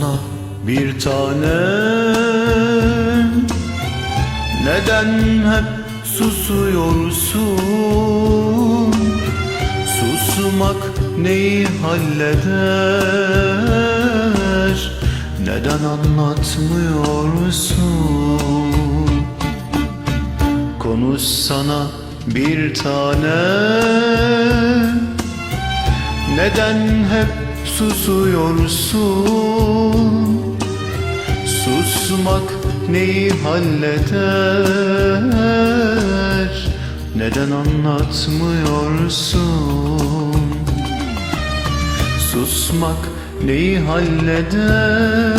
sana bir tanem Neden hep susuyorsun? Susmak neyi halleder? Neden anlatmıyorsun? Konuşsana bir tanem neden hep susuyorsun? Susmak neyi halleder? Neden anlatmıyorsun? Susmak neyi halleder?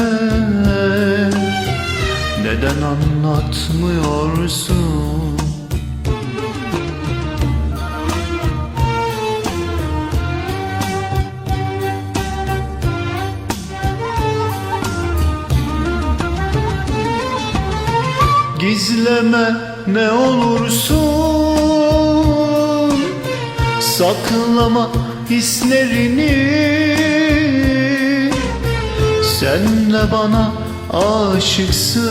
Neden anlatmıyorsun? Gizleme ne olursun. Saklama hislerini. Sen de bana aşıksın.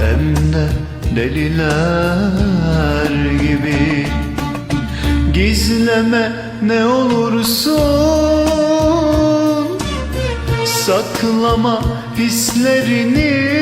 Hem de deliler gibi. Gizleme ne olursun. Saklama hislerini